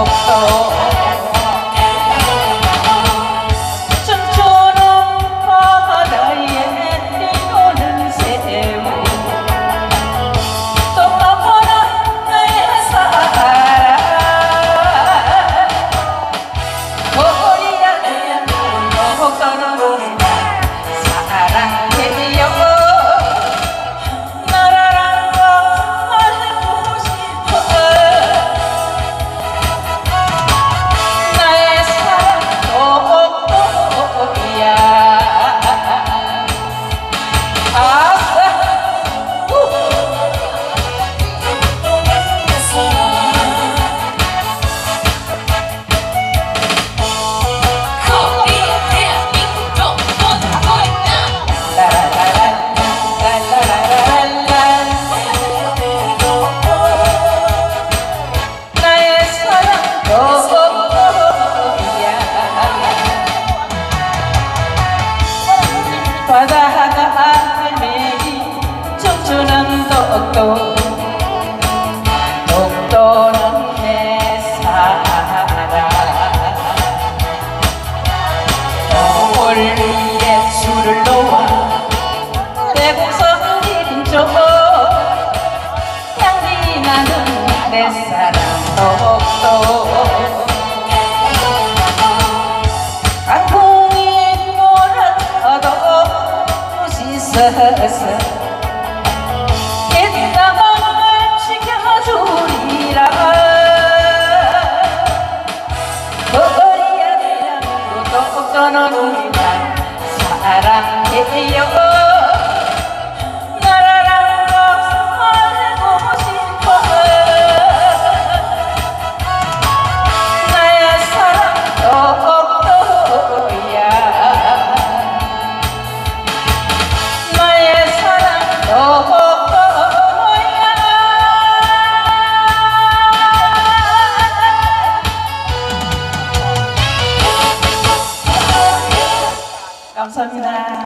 oh. oh, oh. 바다가 알매기 청춘은 똑똑 똑똑한 내 사랑. 겨울 위에 술을 놓아 대구선 일인조 향기 나는 내 사랑. 사랑해요. 감사합니다.